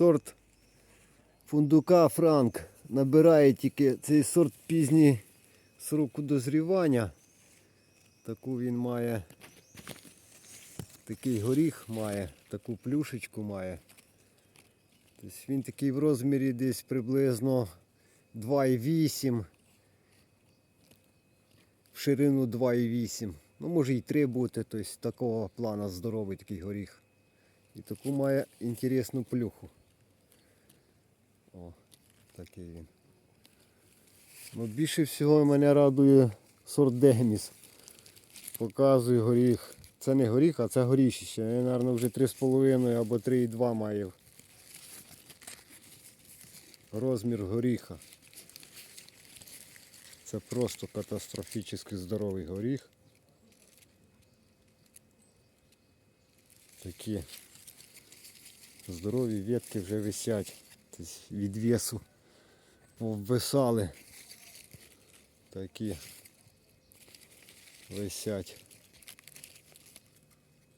Сорт фундука Франк набирає тільки цей сорт пізній сроку дозрівання. Таку він має. Такий горіх має, таку плюшечку має. Тобто він такий в розмірі десь приблизно 2,8. В ширину 2,8. Ну може і 3 бути, тобто такого плана здоровий такий горіх. І таку має інтересну плюху. О, такий він. Ну, більше всього мене радує сорт Дегміс. Показую горіх. Це не горіх, а це горіщище. Він, мабуть, вже 3,5 або 3,2 має. Розмір горіха. Це просто катастрофічно здоровий горіх. Такі здорові ветки вже висять. Тобто від весу повисали. Такі висять.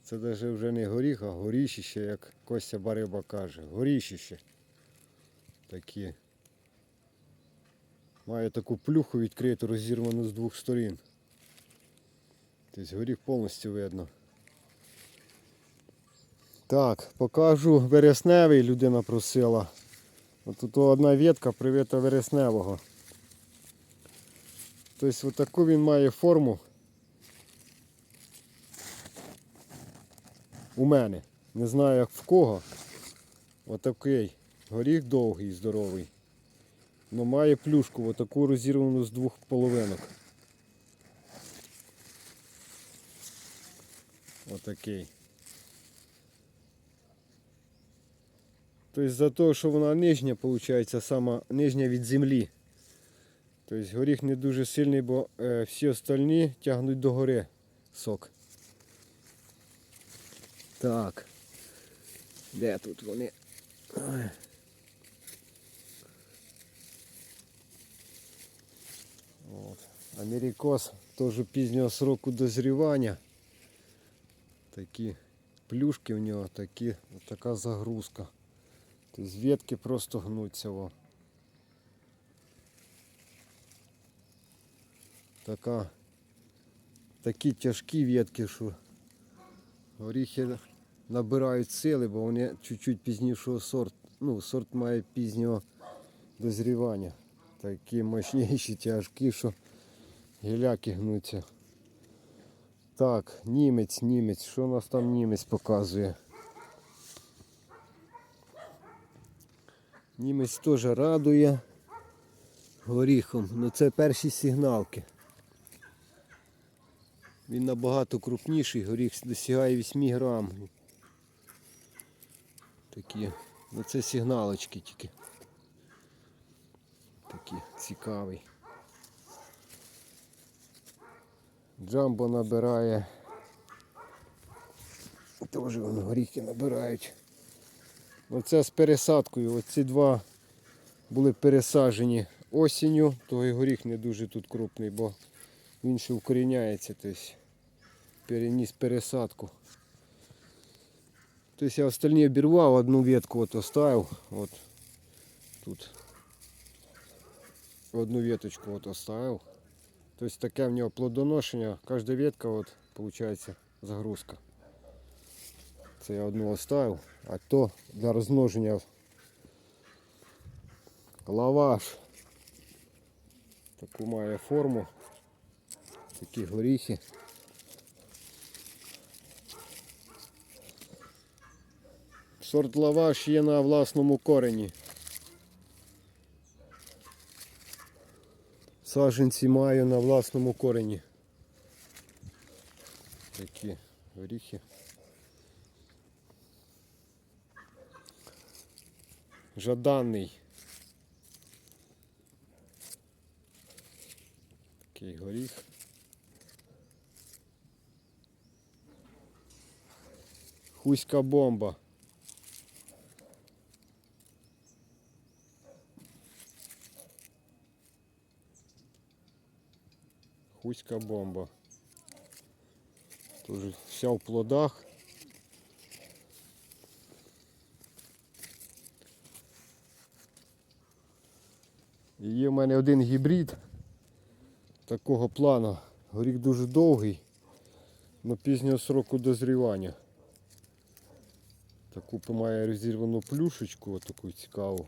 Це навіть вже не горіх, а горіщище, як Костя Бариба каже. Горіщище. Такі. Має таку плюху відкриту, розірвану з двох сторін. Тобто горіх повністю видно. Так, покажу вересневий, людина просила. Тут одна ветка привита вересневого. Тобто отаку він має форму. У мене. Не знаю як в кого. Отакий. Горіх довгий, здоровий. Ну має плюшку, отаку розірвану з двох половинок. Отакий. Тобто за те, що вона нижня, виходить, сама нижня від землі. Тобто горіх не дуже сильний, бо е, всі остальні тягнуть до гори сок. Так. Де тут вони? От. Америкос теж пізнього сроку дозрівання. Такі плюшки в нього, такі, така загрузка. Тобто ветки просто гнуться. Во. Така, такі тяжкі ветки, що горіхи набирають сили, бо вони чуть-чуть пізнішого сорту. Ну, сорт має пізнього дозрівання. Такі мощніші, тяжкі, що гіляки гнуться. Так, німець, німець. Що у нас там німець показує? Німець теж радує горіхом. Ну це перші сигналки. Він набагато крупніший, горіх досягає 8 грам. Такі. Ну це сигналочки тільки. Такі цікавий. Джамбо набирає. Теж вони горіхи набирають. Оце з пересадкою. Оці два були пересаджені осінню, той горіх не дуже тут крупний, бо він ще вкоріняється. Тобто переніс пересадку. Тобто я остальні обірвав, одну ветку от оставив. От тут одну веточку от оставив. Тобто таке в нього плодоношення, кожна ветка от, виходить загрузка. Це я одну оставив, а то для розмноження лаваш. Таку має форму. Такі горіхи. Сорт лаваш є на власному корені. Саженці маю на власному корені. Такі горіхи. Жаданий. Такий горіх. Хуська бомба. Хуська бомба. Тоже вся в плодах. Є в мене один гібрид такого плану. Горіх дуже довгий, але пізнього сроку дозрівання. Таку має розірвану плюшечку, таку цікаву.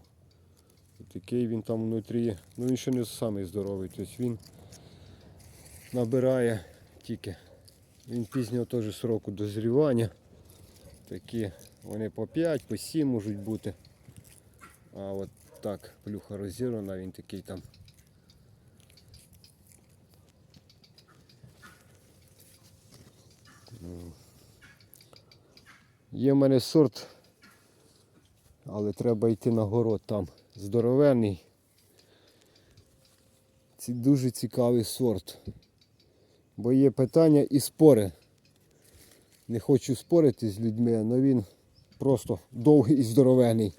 Такий він там внутрі. Ну він ще не самий здоровий. Тобто він набирає тільки. Він пізнього теж сроку дозрівання. Такі вони по 5, по 7 можуть бути. А от так, плюха розірвана, він такий там. Ну. Є в мене сорт, але треба йти на город там. Здоровенний. Це дуже цікавий сорт. Бо є питання і спори. Не хочу спорити з людьми, але він просто довгий і здоровений.